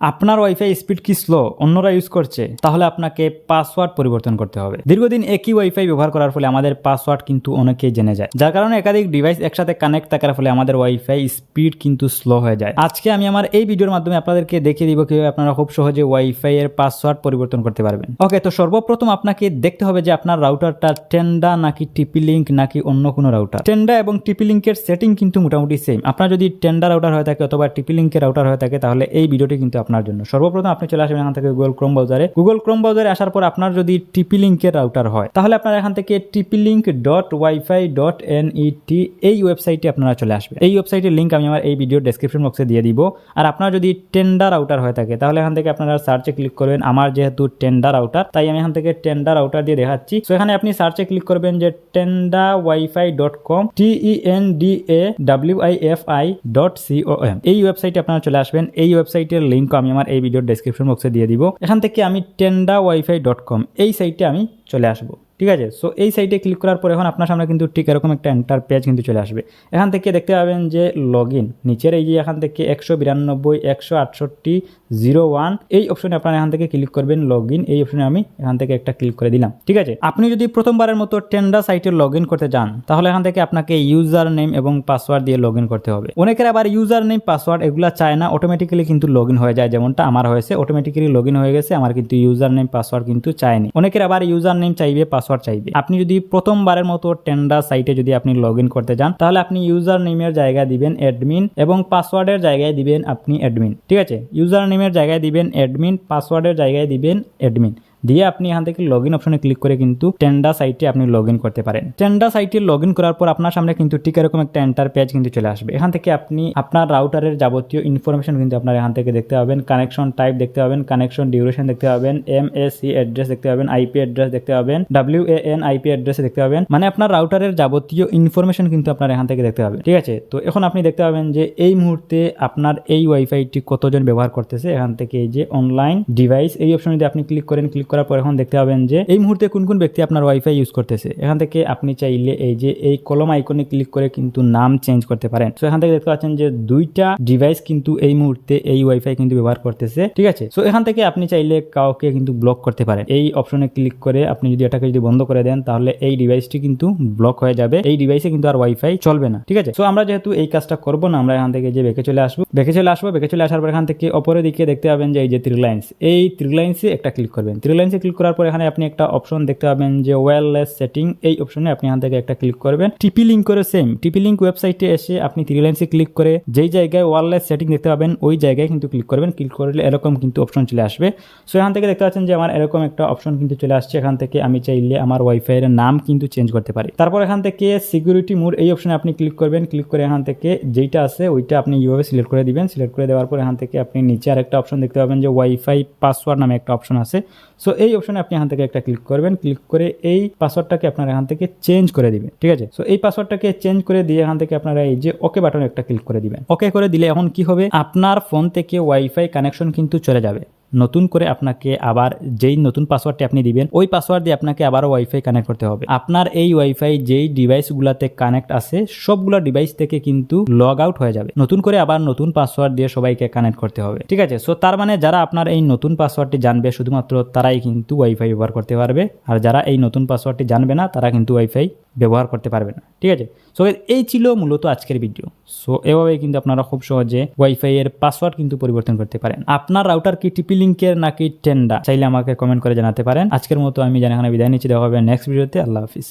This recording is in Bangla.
আপনার ওয়াইফাই স্পিড কি স্লো অন্যরা ইউজ করছে, তাহলে আপনাকে পাসওয়ার্ড পরিবর্তন করতে হবে। দীর্ঘদিন একই ওয়াইফাই ব্যবহার করার ফলে আমাদের পাসওয়ার্ড কিন্তু অনেকেই জেনে যায়। যার কারণে একাধিক ডিভাইস একসাথে কানেক্ট থাকার ফলে আমাদের ওয়াইফাই স্পিড কিন্তু স্লো হয়ে যায়। আজকে আমি আমার এই ভিডিওর মাধ্যমে আপনাদেরকে দেখিয়ে দিব কীভাবে আপনারা খুব সহজে ওয়াইফাই এর পাসওয়ার্ড পরিবর্তন করতে পারবেন। ওকে তো সর্বপ্রথম আপনাকে দেখতে হবে যে আপনার রাউটারটা টেন্ডা নাকি টিপি লিঙ্ক নাকি অন্য কোনো রাউটার টেন্ডা এবং টিপি লিঙ্কের সেটিং কিন্তু মোটামুটি সেম আপনার যদি টেন্ডা রাউটার হয়ে থাকে অথবা টিপি লিঙ্কের রাউটার হয়ে থাকে, তাহলে এই ভিডিওটি কিন্তু আপনার জন্য। সর্বপ্রথম আপনি চলে আসবেন এখান থেকে গুগল ক্রোম ব্রাউজারে গুগল ক্রোম ব্রাউজারে আসার পর আপনার যদি টিপি লিঙ্কের রাউটার হয়, তাহলে আপনার এখান থেকে TP link dot wifi dot N T এই ওয়েবসাইটে আপনারা চলে আসবে এই ওয়েবসাইটের লিঙ্ক আমি আমার এই ভিডিও ডেসক্রিপশন বক্সে দিয়ে দিব। আর আপনার যদি টেন্ডার রাউটার হয়ে থাকে, তাহলে এখান থেকে আপনারা সার্চে ক্লিক করবেন, আমার যেহেতু টেন্ডার রাউটার তাই আমি এখান থেকে টেন্ডার রাউটার দিয়ে দেখাচ্ছি। তো এখানে আপনি সার্চে ক্লিক করবেন যে Tenda wifi dot com T N D A W I F I dot C O M এই ওয়েবসাইটে আপনারা চলে আসবেন, এই ওয়েবসাইটের লিঙ্ক আমি আমার এই ভিডিওর ডেসক্রিপশন বক্সে দিয়ে দিব। এখান থেকে আমি টেন্ডা ওয়াইফাই ডট কম এই সাইটে আমি চলে আসব। ঠিক আছে? সো এই সাইটে ক্লিক করার পর এখন আপনার সামনে কিন্তু ঠিক এরকম একটা এন্টার পেজ কিন্তু চলে আসবে। এখান থেকে দেখতে পাবেন যে লগ ইন নিচের এই যে এখান থেকে একশো বিরানব্বই, একশো আটষট্টি, জিরো ওয়ান, এই অপশনে আপনারা এখান থেকে ক্লিক করবেন লগ ইন এই অপশনে আমি এখান থেকে একটা ক্লিক করে দিলাম। ঠিক আছে? আপনি যদি প্রথমবারের মতো টেন্ডা সাইটে লগ ইন করতে যান, তাহলে এখান থেকে আপনাকে ইউজার নেম এবং পাসওয়ার্ড দিয়ে লগ ইন করতে হবে। অনেকের আবার ইউজার নেম পাসওয়ার্ড এগুলা চায় না অটোমেটিক্যালি কিন্তু লগ ইন হয়ে যায়। যেমনটা আমার হয়েছে অটোমেটিক্যালি লগ ইন হয়ে গেছে, আমার কিন্তু ইউজার নেম পাসওয়ার্ড কিন্তু চায়নি। অনেকের আবার ইউজার নেম চাইবে চাইবে। আপনি যদি প্রথমবারের মতো টেন্ডা সাইটে যদি আপনি লগ করতে যান, তাহলে আপনি ইউজার নেমের জায়গায় দিবেন অ্যাডমিন এবং পাসওয়ার্ডের জায়গায় দিবেন আপনি অ্যাডমিন ঠিক আছে? ইউজার নেমের জায়গায় দিবেন অ্যাডমিন পাসওয়ার্ডের জায়গায় দিবেন অ্যাডমিন দিয়ে আপনি এখান থেকে লগ ইন অপশনে ক্লিক করে কিন্তু টেন্ডা সাইটে আপনি লগ ইন করতে পারেন। টেন্ডা সাইটে লগ ইন করার পর আপনার সামনে কিন্তু ঠিক এরকম একটা এন্টার পেজ কিন্তু চলে আসবে। এখান থেকে আপনি আপনার রাউটারের যাবতীয় ইনফরমেশন কিন্তু আপনার এখান থেকে দেখতে পাবেন। কানেকশন টাইপ দেখতে পাবেন কানেকশন ডিউরেশন দেখতে পাবেন এম এস সি অ্যাড্রেস দেখতে পাবেন আইপি অ্যাড্রেস দেখতে পাবেন W A N IP address দেখতে পাবেন। মানে আপনার রাউটারের যাবতীয় ইনফরমেশন কিন্তু আপনার এখান থেকে দেখতে পাবেন। ঠিক আছে? তো এখন আপনি দেখতে পাবেন যে এই মুহূর্তে আপনার এই ওয়াইফাইটি কতজন ব্যবহার করতেছে। এখান থেকে এই যে অনলাইন ডিভাইস এই অপশন যদি আপনি ক্লিক করেন ক্লিক করার পর এখন দেখতে পাবেন যে এই মুহূর্তে কোন কোন ব্যক্তি আপনার ওয়াইফাই ইউজ করতেছে। এখান থেকে আপনি চাইলে এই যে এই কলম আইকনে ক্লিক করে কিন্তু নাম চেঞ্জ করতে পারেন। তো এখান থেকে দেখতে পাচ্ছেন যে দুইটা ডিভাইস কিন্তু এই মুহূর্তে এই ওয়াইফাই কিন্তু ব্যবহার করতেছে। ঠিক আছে? সো এখান থেকে আপনি চাইলে কাউকে কিন্তু ব্লক করতে পারেন। এই অপশনে ক্লিক করে আপনি যদি এটাকে যদি বন্ধ করে দেন, তাহলে এই ডিভাইসটি কিন্তু ব্লক হয়ে যাবে। এই ডিভাইসে কিন্তু আর ওয়াইফাই চলবে না। ঠিক আছে? সো আমরা যেহেতু এই কাজটা করব না, আমরা এখান থেকে যে বেঁকে চলে আসব, বেঁকে চলে আসব, বেঁকে চলে আসার পর এখান থেকে অপরের দিকে দেখতে পাবেন যে এই যে থ্রি লাইন্স এই থ্রি লাইন্সে একটা ক্লিক করবেন। লাইন্সে ক্লিক করার পর এখানে আপনি একটা অপশন দেখতে পাবেন যে ওয়্যারলেস সেটিং এই অপশনে আপনি এখান থেকে একটা ক্লিক করবেন। টিপি লিঙ্ক করে সেম টিপি লিঙ্ক ওয়েবসাইটে এসে আপনি থ্রি ক্লিক করে যেই জায়গায় ওয়্যারলেস সেটিং দেখতে পাবেন, ওই জায়গায় কিন্তু ক্লিক করবেন। ক্লিক করলে এরকম কিন্তু অপশন চলে আসবে। সো এখান থেকে দেখতে পাচ্ছেন যে আমার এরকম একটা অপশন কিন্তু চলে আসছে। এখান থেকে আমি চাইলে আমার ওয়াইফাই এর নাম কিন্তু চেঞ্জ করতে পারি। তারপর এখান থেকে সিকিউরিটি মোড এই অপশনে আপনি ক্লিক করবেন। ক্লিক করে এখান থেকে যেইটা আছে, ওইটা আপনি এইভাবে সিলেক্ট করে দিবেন। সিলেক্ট করে দেওয়ার পর এখান থেকে আপনি নিচে আরেকটা অপশন দেখতে পাবেন যে ওয়াইফাই পাসওয়ার্ড নামে একটা অপশন আছে। সো এই অপশনে আপনি এখান থেকে একটা ক্লিক করবেন। ক্লিক করে এই পাসওয়ার্ডটাকে আপনারা এখান থেকে চেঞ্জ করে দিবেন। ঠিক আছে? সো এই পাসওয়ার্ডটাকে চেঞ্জ করে দিয়ে এখান থেকে আপনারা এই যে ওকে বাটনে একটা ক্লিক করে দিবেন। ওকে করে দিলে এখন কি হবে? আপনার ফোন থেকে ওয়াইফাই কানেকশন কিন্তু চলে যাবে। নতুন করে আপনাকে আবার যেই নতুন পাসওয়ার্ডটি আপনি দিবেন, ওই পাসওয়ার্ড দিয়ে আপনাকে আবারও ওয়াইফাই কানেক্ট করতে হবে। আপনার এই ওয়াইফাই যেই ডিভাইসগুলোতে কানেক্ট আছে, সবগুলো ডিভাইস থেকে কিন্তু লগ আউট হয়ে যাবে। নতুন করে আবার নতুন পাসওয়ার্ড দিয়ে সবাইকে কানেক্ট করতে হবে। ঠিক আছে? সো তার মানে যারা আপনার এই নতুন পাসওয়ার্ডটি জানবে, শুধুমাত্র তারাই কিন্তু ওয়াইফাই ব্যবহার করতে পারবে। আর যারা এই নতুন পাসওয়ার্ডটি জানবে না, তারা কিন্তু ওয়াইফাই ব্যবহার করতে পারবে না, ঠিক আছে? সো এই ছিল মূলত আজকের ভিডিও সো এভাবে কিন্তু আপনারা খুব সহজে ওয়াইফাই এর পাসওয়ার্ড কিন্তু পরিবর্তন করতে পারেন। আপনার রাউটার কি টিপি লিঙ্কের নাকি টেন্ডা চাইলে আমাকে কমেন্ট করে জানাতে পারেন। আজকের মতো আমি জানি এখানে বিদায় নিচ্ছি। দেখা হবে নেক্সট ভিডিওতে আল্লাহ হাফিজ।